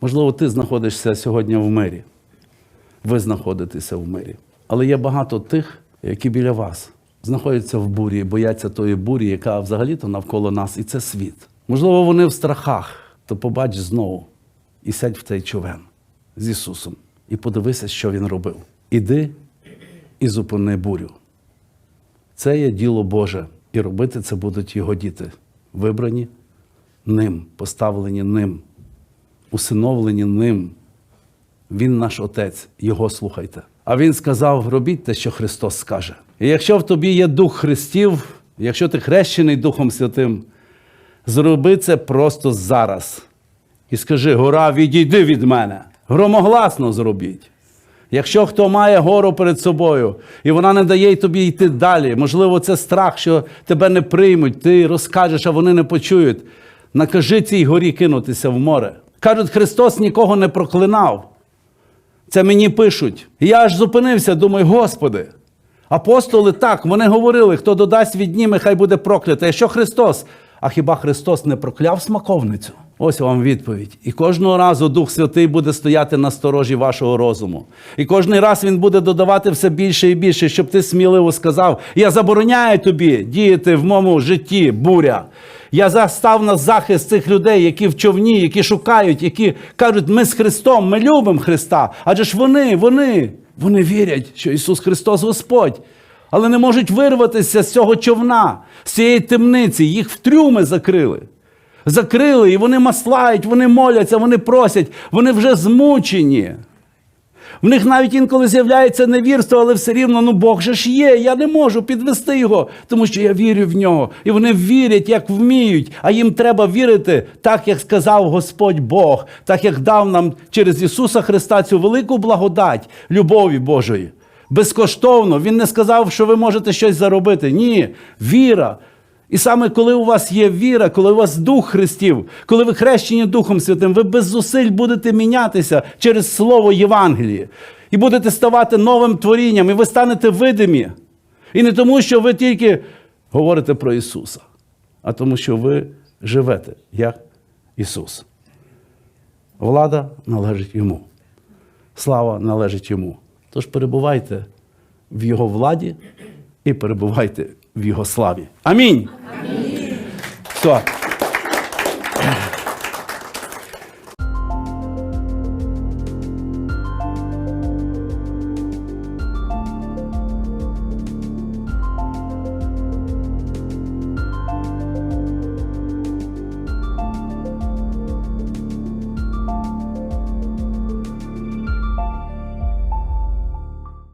Можливо, ти знаходишся сьогодні в мирі. Ви знаходитеся в мирі. Але є багато тих, які біля вас знаходяться в бурі, бояться тої бурі, яка взагалі-то навколо нас, і це світ. Можливо, вони в страхах, то побач знову і сядь в цей човен з Ісусом і подивися, що Він робив. Іди і зупини бурю. Це є діло Боже, і робити це будуть його діти, вибрані ним, поставлені ним, усиновлені ним. Він наш Отець, Його слухайте. А Він сказав: робіть те, що Христос скаже. І якщо в тобі є Дух Христів, якщо ти хрещений Духом Святим, зроби це просто зараз. І скажи: гора, відійди від мене. Громогласно зробіть. Якщо хто має гору перед собою, і вона не дає тобі йти далі, можливо, це страх, що тебе не приймуть, ти розкажеш, а вони не почують. Накажи цій горі кинутися в море. Кажуть, Христос нікого не проклинав. Це мені пишуть. Я аж зупинився, думаю, Господи. Апостоли так, вони говорили, хто додасть відніме, хай буде проклятий. А що Христос? А хіба Христос не прокляв смаковницю? Ось вам відповідь. І кожного разу Дух Святий буде стояти на сторожі вашого розуму. І кожний раз Він буде додавати все більше і більше, щоб ти сміливо сказав: Я забороняю тобі діяти в моєму житті, буря. Я застав на захист цих людей, які в човні, які шукають, які кажуть, ми з Христом, ми любимо Христа. Адже ж вони, вони, вони вірять, що Ісус Христос Господь, але не можуть вирватися з цього човна, з цієї темниці. Їх в трюми закрили. Закрили, і вони маслають, вони моляться, вони просять, вони вже змучені. В них навіть інколи з'являється невірство, але все рівно, ну Бог же ж є, я не можу підвести його, тому що я вірю в нього. І вони вірять, як вміють, а їм треба вірити так, як сказав Господь Бог, так як дав нам через Ісуса Христа цю велику благодать любові Божої. Безкоштовно. Він не сказав, що ви можете щось заробити. Ні, віра. І саме коли у вас є віра, коли у вас Дух Христів, коли ви хрещені Духом Святим, ви без зусиль будете мінятися через Слово Євангелії. І будете ставати новим творінням, і ви станете видимі. І не тому, що ви тільки говорите про Ісуса, а тому, що ви живете як Ісус. Влада належить Йому. Слава належить Йому. Тож перебувайте в Його владі і перебувайте в його славі. Амінь. Амінь. Все.